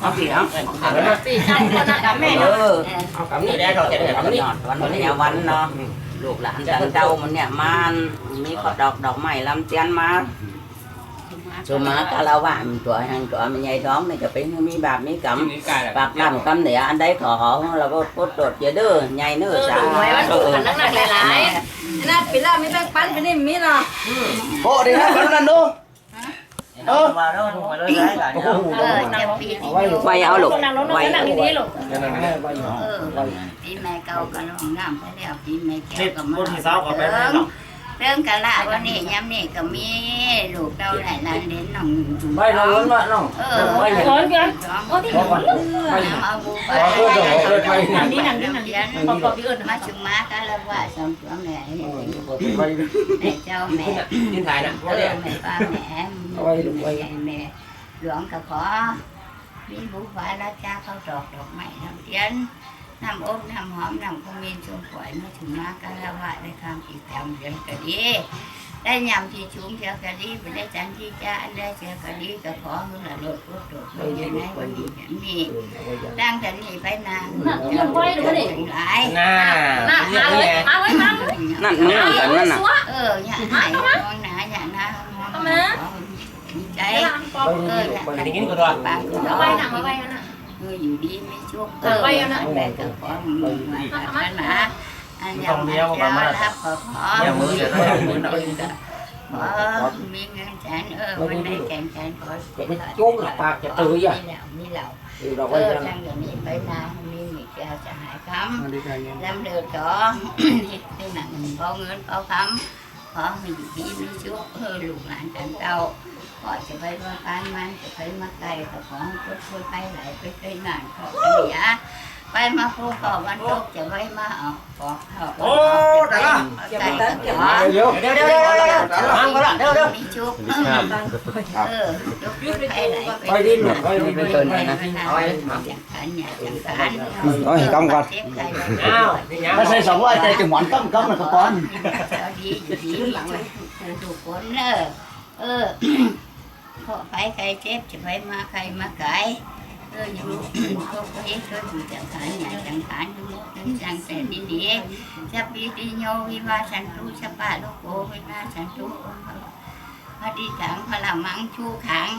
เอาสิเอาสี่จำคนนะกับแม่เอเนาะอเอากำนี่ได้เราจะได้วันกำนี้วันนี้วันเนาะลูกหลานจันเจ้ามันเนี่ยมันมีขอดอกดอกไม้ลำเตียนมาชมากะลาวะมันตัวหันตัวมันใหญ่ท้องนี่จะเป็นมีบาปมีกรรมนี่กายแหละปากกำกำเนี่ยอันใดขอเราก็กดโดดเยอะเด้อใหญ่เนื้อสาหวยมันถูกกันนักหนักหลายๆนั่นปีละมีแบงปันไปนี่มีเนาะ โอ้ดีนะคนนั้นดู มาแล้วมาแล้วได้กันเออจะปีนี้ไว้เอาลูกนั่งลงนั่ไว้งนั่งดีๆลูกเออปีใหม่เก่าก็ลงน้ำไปแล้วปีใหม่แก่ก็มาเรื่อง เรื่องกะละวันนี้ย้ำนี่ก็มีลูกเราหลายล้านเด่นน้องไม่เราล้นวะน้องเออร้อนกันสองโอ้ที่น้ำเอาบูไปนั่งนี่นั่งนี่นั่งนี่ปอบปอบพี่เอิญมาชุมมาก็แล้วว่าสองตัวแม่แม่เจ้าแม่ยินถ่ายนะเออแม่ป้าแม่แม่หลวงก็ขอมีบุฟ้าราชาเขาดอกดอกไม้น้ำเทียน น้ำอบน้ำหอมน้ำขมิ้นชมฝอยมาถึงมาก็แล้วว่าได้คำอีกแถวเดียวก็ดีได้ยำที่ชุ้งเชียวก็ดีไปได้จันที่จ้าอันได้เชียวก็ดีก็ขอเมื่อหลดพุทธโดดอยู่ในวันนี้แบบนี้ตั้งแต่นี้ไปนานหลายน่ามาเนี่ยมาเลนี่ยไงมาไว้มานั่นมึงนั่งกันนั่นน่ะเอออย่าหายมองหนาอย่าหน้ามองใจปอบเอออย่าอย่างนี้ก็ตัวปากเอาไว้นะเอาไว้นะ เอออยู่ดีไม่ชุกเออแม่ก็ขอมึงมากันนะอันยังไม่เจ้ารับขอขออย่ามืออย่ามือขอมีเงินแสนเออวันได้แสนแสนขอจุ้งปากจะตื้ออะมีแล้วมีแล้วอยู่เราเอไว้อยังทางเดี๋ยวนี้ไปนามีมีแก้วจะหายคำลำเดือดต่อที่นั่นพอเงินพอคำขอให้อยู่ดีมีชุกเออลูกหลานกันเต้า ขอจะไปว่าการมันจะไปมาไกลก็ขอให้ทุกคนไปไหลไปไปงานขอเสียไปมาพูขอวันทุกจะไปมาเอาขอขอโอ้แต่ละไก่ก็ขอเดี๋ยวเดี๋ยวเดี๋ยวเดี๋ยวเดี๋ยวทำก็ละเดี๋ยวเดี๋ยวมีชุกเออทุกคนไปไหลไปดินไปดินเป็นต้นนะเอาไว้จังขันอย่าจังขันเอาให้กำก่อนอ้าวนี่ยังถ้าใส่สองร้อยใจจะหมอนกำกำมันก็ป้อนดีดีทุกคนเนอะเออ ขอไปใครเจ็บจะไปมาใครมาไกลเอออยู่ก็ไปก็อยู่จังขันอย่าจังขันอยู่มุกจังแต่ดีดีจะปีติโยวิวาสันตุสปะโลโกวิวาสันตุพระดิฉังพระมังชูขัง